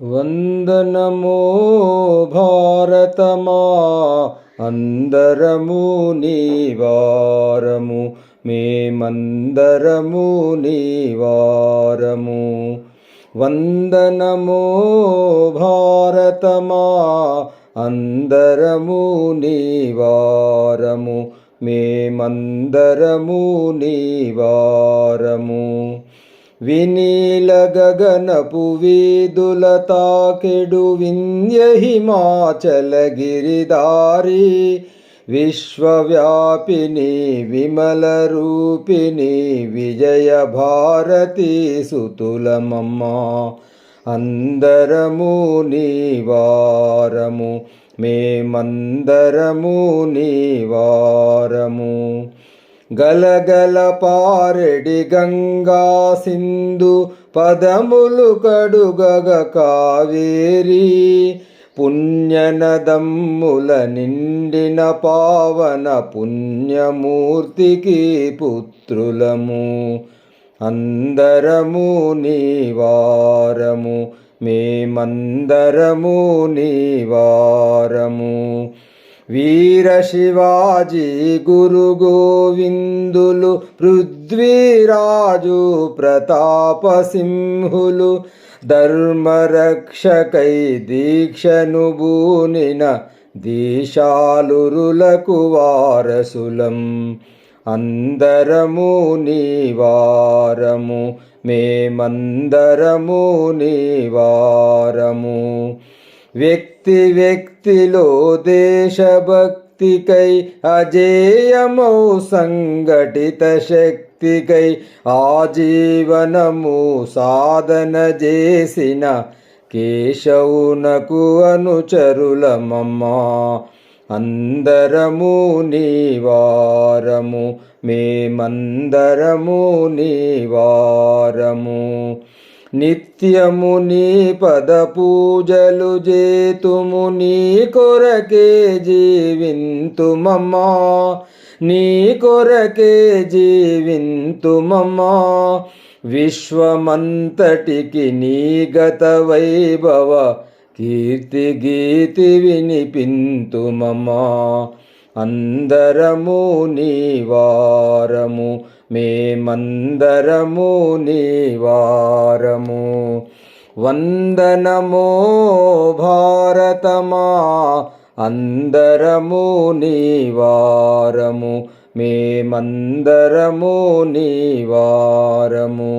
వందనమో భారతమా అందరము నీవారము మేమందరము నీవారము వందనమో భారతమా అందరము నీవారము మేమందరము నీవారము వినీల గగనపు వీదుల తాకెడు వింధ్య హిమాచల గిరిదారి విశ్వవ్యాపిని విమల రూపిణి విజయ భారతి సుతులమమ్మ. అందరము నీవారము మేమందరము నీవారము గలగల పారెడి గంగా సింధు పదములు కడుగగ కావేరి. పుణ్యనదమ్ముల నిండిన పావన పుణ్యమూర్తికి పుత్రులము. అందరము నీవారము మేమందరము నీవారము వీర శివాజీ గురు గోవిందులు పృథ్వీరాజు ప్రతాప సింహులు ధర్మరక్షకై దీక్షను బూనిన దీశాలురులకు వారసులం. అందరము నీవారము మేమందరము నీవారము వ్యక్తి వ్యక్తిలో దేశభక్తికై అజేయమౌ సంఘటిత శక్తికై ఆజీవనము సాధన చేసిన కేశవునకు అనుచరులమమ్మా. అందరము నీవారము మేమందరము నీవారము నిత్యము నీ పద పూజలు జేతుము నీ కొరకే జీవింతుమమ్మా. నీ కొరకే జీవింతుమమ్మా. విశ్వమంతటికి నీ గత వైభవ కీర్తి గీతి వినిపింతుమమ్మా. అందరము నీ వారము మేమందరము నీవారము వందనమో భారతమా అందరము నీవారము మేమందరము నీవారము